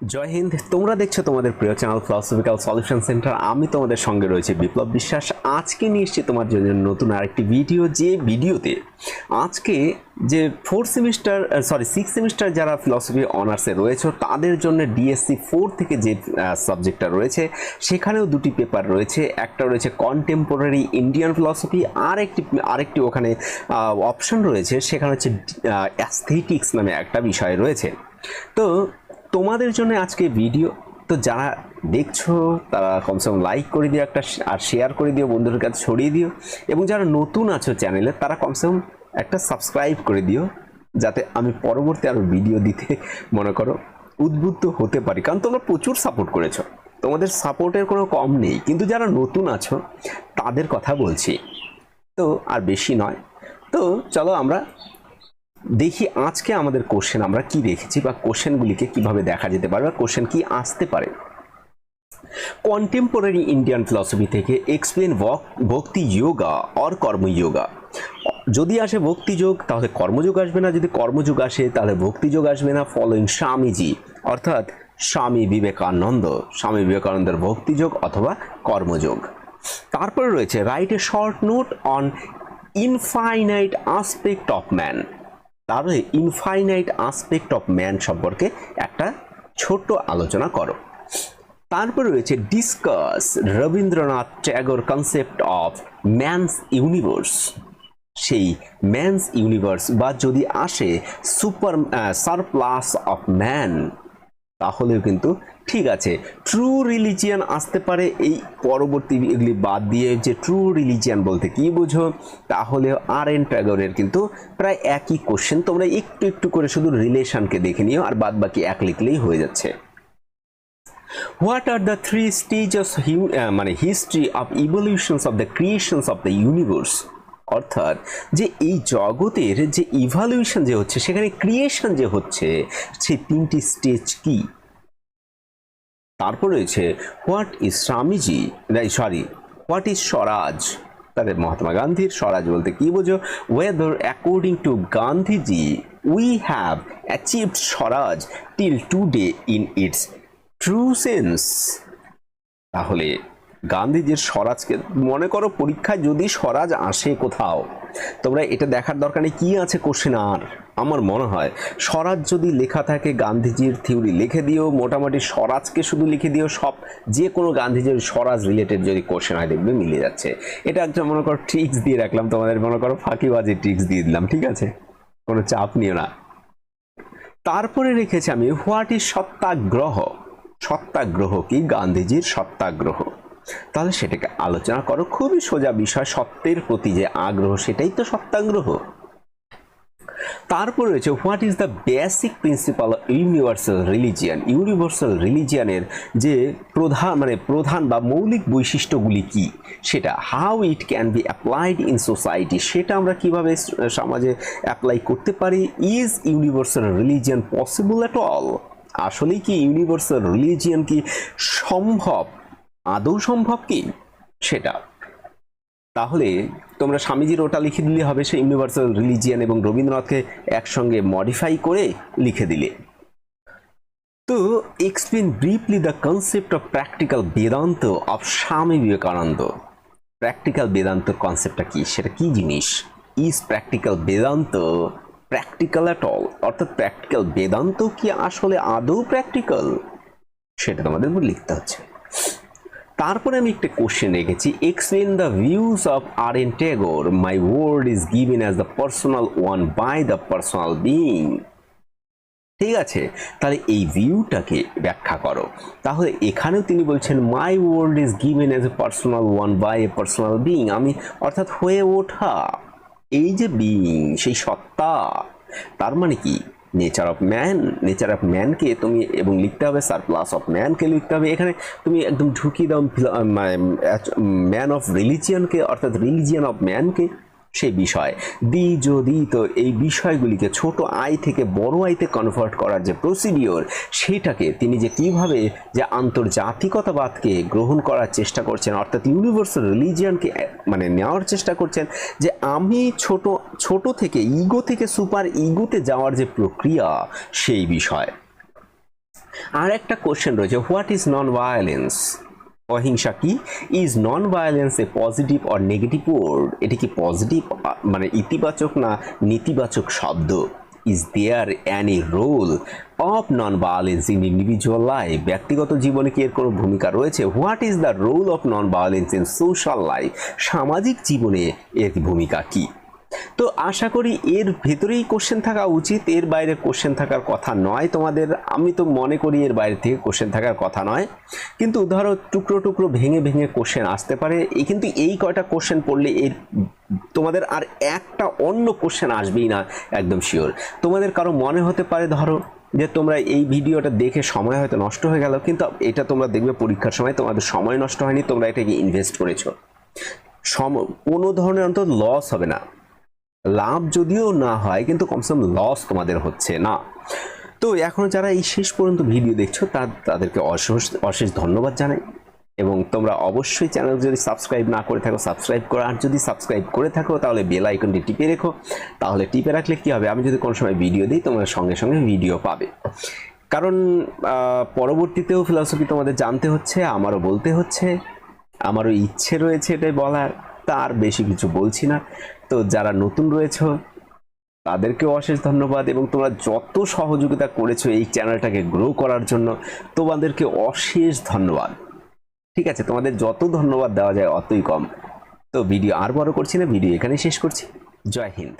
জয় হিন্দ, তোমরা দেখছ তোমাদের প্রিয় চ্যানেল ফিলসফিক্যাল সলিউশন সেন্টার আমি তোমাদের সঙ্গে রয়েছে বিপ্লব বিশ্বাস। আজকে নিয়ে এসেছি তোমার জন্য নতুন আরেকটি ভিডিও যে ভিডিওতে আজকে যে fourth semester sorry six semester যারা ফিলসফি অনার্সে রয়েছে, তাদের জন্য ডিএসসি ফোর থেকে যে সাবজেক্টটা রয়েছে, সেখানেও দুটি পেপার রয়েছে। একটা রয়েছে কন্টেম্পোরারি ইন্ডিয়ান ফিলসফি আর একটি, আরেকটি ওখানে অপশন রয়েছে, সেখানে হচ্ছে অ্যাস্থেটিক্স নামে একটা বিষয় রয়েছে। তো তোমাদের জন্য আজকে ভিডিও তো যারা দেখছ, তারা কমসে কম লাইক করে দিও একটা, আর শেয়ার করে দিও, বন্ধুদের কাছে ছড়িয়ে দিও, এবং যারা নতুন আছো চ্যানেলে তারা কমসে কম একটা সাবস্ক্রাইব করে দিও, যাতে আমি পরবর্তী আরও ভিডিও দিতে, মনে করো, উদ্বুদ্ধ হতে পারি। কারণ তোমরা প্রচুর সাপোর্ট করেছ। তোমাদের সাপোর্টের কোনো কম নেই। কিন্তু যারা নতুন আছো, তাদের কথা বলছি। তো, আর বেশি নয়। তো, চলো আমরা দেখি আজকে আমাদের কোশ্চেন আমরা কি রেখেছি বা কোশ্চেনগুলিকে কীভাবে দেখা যেতে পারে বা কোশ্চেন কি আসতে পারে। কন্টেম্পোরারি ইন্ডিয়ান ফিলসফি থেকে এক্সপ্লেন ভক্তি যোগা অর কর্মযোগা যদি আসে ভক্তিযোগ তাহলে কর্মযোগ আসবে না। যদি কর্মযোগ আসে, তাহলে ভক্তিযোগ আসবে না। ফলোইং স্বামীজি অর্থাৎ স্বামী বিবেকানন্দ। স্বামী বিবেকানন্দের ভক্তিযোগ অথবা কর্মযোগ তারপরে রয়েছে write a short note on infinite aspect of man তাহলে ইনফাইনাইট আসপেক্ট অফ ম্যান সম্পর্কে একটা ছোট আলোচনা করো। তারপরে রয়েছে discuss Rabindranath Tagore concept of man's universe সেই ম্যানস ইউনিভার্স বা যদি আসে সুপার সারপ্লাস অফ ম্যান তাহলেও কিন্তু ঠিক আছে ট্রু রিলিজিয়ান আসতে পারে, এই পরবর্তী এগুলি বাদ দিয়ে যে ট্রু রিলিজিয়ান বলতে কি বুঝো, তাহলে আর এন ট্যাগরের কিন্তু প্রায় একই কোশ্চেন তোমরা একটু একটু করে শুধু রিলেশনকে দেখে নিও, আর বাদ বাকি এক লিখলেই হয়ে যাচ্ছে। What are the three stages মানে history of evolutions of the creations of the universe অর্থাৎ যে এই জগতের যে ইভালিউশন যে হচ্ছে, সেখানে ক্রিয়েশন যে হচ্ছে, সেই তিনটি স্টেজ কি? তারপর রয়েছে, what is Swamiji? Sorry what is swaraj? তাদের মহাত্মা গান্ধীর স্বরাজ বলতে কি বোঝো? Whether according to Gandhiji we have achieved swaraj till today in its true sense তাহলে গান্ধীজির স্বরাজকে মনে করো পরীক্ষায় যদি স্বরাজ আসে কোথাও, তোমরা এটা দেখার দরকার নেই কী আছে কোশ্চেন আর। আমার মনে হয়, স্বরাজ যদি লেখা থাকে গান্ধীজির থিওরি, লিখে দিও, মোটামুটি স্বরাজকে শুধু লিখে দিও, সব, যে কোনো গান্ধীজির স্বরাজ রিলেটেড যদি কোশ্চেন হয়, দেখবে মিলে যাচ্ছে। এটা একটা মনে করো ট্রিক্স দিয়ে রাখলাম তোমাদের, মনে করো ফাঁকিবাজি ট্রিক্স দিয়ে দিলাম, ঠিক আছে? কোনো চাপ নিও না। তারপরে রেখেছি আমি হোয়াট ইজ সত্যাগ্রহ? সত্যাগ্রহ কি? গান্ধীজির সত্যাগ্রহ। তাহলে সেটাকে আলোচনা করো, খুবই সোজা বিষয়, সত্যের প্রতি যে আগ্রহ, সেটাই তো সত্যাগ্রহ। তারপর রয়েছে what is the basic principle universal religion universal রিলিজিয়ানের যে প্রধান মানে প্রধান বা মৌলিক বৈশিষ্ট্যগুলি কি? সেটা how it can be applied in society সেটা আমরা কীভাবে সমাজে অ্যাপ্লাই করতে পারি? Is universal religion possible at all আসলেই কি ইউনিভার্সাল রিলিজিয়ান কি সম্ভব? আদৌ সম্ভব কি? সেটা। তাহলে তোমরা স্বামীজির ওটা লিখে দিলে হবে সে ইউনিভার্সাল রিলিজিয়ান এবং রবীন্দ্রনাথকে একসঙ্গে মডিফাই করে লিখে দিলে। তো explain briefly the concept of practical Vedanta of Swami Vivekananda practical Vedanta কনসেপ্টটা কি? সেটা কি জিনিস? Is practical Vedanta practical at all অর্থাৎ প্র্যাকটিক্যাল বেদান্ত কি আসলে আদৌ প্র্যাকটিক্যাল সেটা তোমাদের লিখতে হচ্ছে। তারপরে আমি একটা কোশ্চেন রেখেছি explain the views of R N Tagore my world is given as the personal one by the personal being ঠিক আছে? তাহলে এই ভিউটাকে ব্যাখ্যা করো। তাহলে এখানেও তিনি বলছেন my world is given as a personal one by a personal being আমি, অর্থাৎ হয়ে ওঠা। এই যে বিইং সেই সত্তা, তার মানে কি? Nature of man nature of ম্যানকে তুমি এবং লিখতে হবে সারপ্লাস অফ ম্যানকে লিখতে হবে এখানে তুমি একদম ঢুকিয়ে দাও ম্যান অফ রিলিজিয়ানকে অর্থাৎ রিলিজিয়ান অফ ম্যানকে সেই বিষয়। দি যদি তো এই বিষয়গুলিকে ছোট আই থেকে বড় আইতে কনভার্ট করার যে প্রসিডিওর সেটাকে তিনি যে কীভাবে যে আন্তর্জাতিকতাবাদকে গ্রহণ করার চেষ্টা করছেন, অর্থাৎ ইউনিভার্সাল রিলিজিয়ানকে মানে নেওয়ার চেষ্টা করছেন, যে আমি ছোট ছোট থেকে ইগো থেকে সুপার ইগোতে যাওয়ার যে প্রক্রিয়া, সেই বিষয়। আর একটা কোশ্চেন রয়েছে হোয়াট ইজ নন ভায়োলেন্স অহিংসা কি? Is non violence a positive or negative word এটি কি পজিটিভ মানে ইতিবাচক না নেতিবাচক শব্দ? Is there any role of non violence in individual life ব্যক্তিগত জীবনে কি এর কোনো ভূমিকা রয়েছে? What is the role of non violence in social life সামাজিক জীবনে এর ভূমিকা কী? তো আশা করি এর ভেতরেই কোশ্চেন থাকা উচিত, এর বাইরে কোশ্চেন থাকার কথা নয় তোমাদের। আমি তো মনে করি এর বাইরে থেকে কোশ্চেন থাকার কথা নয়। কিন্তু ধরো টুকরো টুকরো ভেঙে ভেঙে কোশ্চেন আসতে পারে। কিন্তু এই কয়টা কোশ্চেন পড়লে এর তোমাদের আর একটা অন্য কোশ্চেন আসবেই না একদম শিওর তোমাদের কারও মনে হতে পারে ধরো যে তোমরা এই ভিডিওটা দেখে সময় হয়তো নষ্ট হয়ে গেল, কিন্তু এটা তোমরা দেখবে পরীক্ষার সময়, তোমাদের সময় নষ্ট হয়নি, তোমরা এটাকে ইনভেস্ট করেছ। সম কোনো ধরনের অন্তত লস হবে না। লাভ যদিও না হয়, কিন্তু কমসে কম লস তোমাদের হচ্ছে না। তো এখন যারা এই শেষ পর্যন্ত ভিডিও দেখছ, তা- তাদেরকে অশেষ অশেষ ধন্যবাদ জানাই। এবং তোমরা অবশ্যই চ্যানেল যদি সাবস্ক্রাইব না করে থাকো সাবস্ক্রাইব করো। আর যদি সাবস্ক্রাইব করে থাকো, তাহলে বেল আইকনটি টিপে রেখো। তাহলে টিপে রাখলে কি হবে? আমি যদি কোনো সময় ভিডিও দিই, তোমরা সঙ্গে সঙ্গে ভিডিও পাবে। কারণ পরবর্তীতেও ফিলসফি তোমাদের জানতে হচ্ছে, আমারও বলতে হচ্ছে, আমারও ইচ্ছে রয়েছে এটাই বলার। তার বেশি কিছু বলছি না। তো যারা নতুন রয়েছে, তাদেরকেও অশেষ ধন্যবাদ এবং তোমরা যত সহযোগিতা করেছ এই চ্যানেলটাকে গ্রো করার জন্য, তোমাদেরকে অশেষ ধন্যবাদ। ঠিক আছে, তোমাদের যত ধন্যবাদ দেওয়া যায় অতই কম। তো ভিডিও আর বড় করছি না ভিডিও এখানে শেষ করছি। জয় হিন্দ।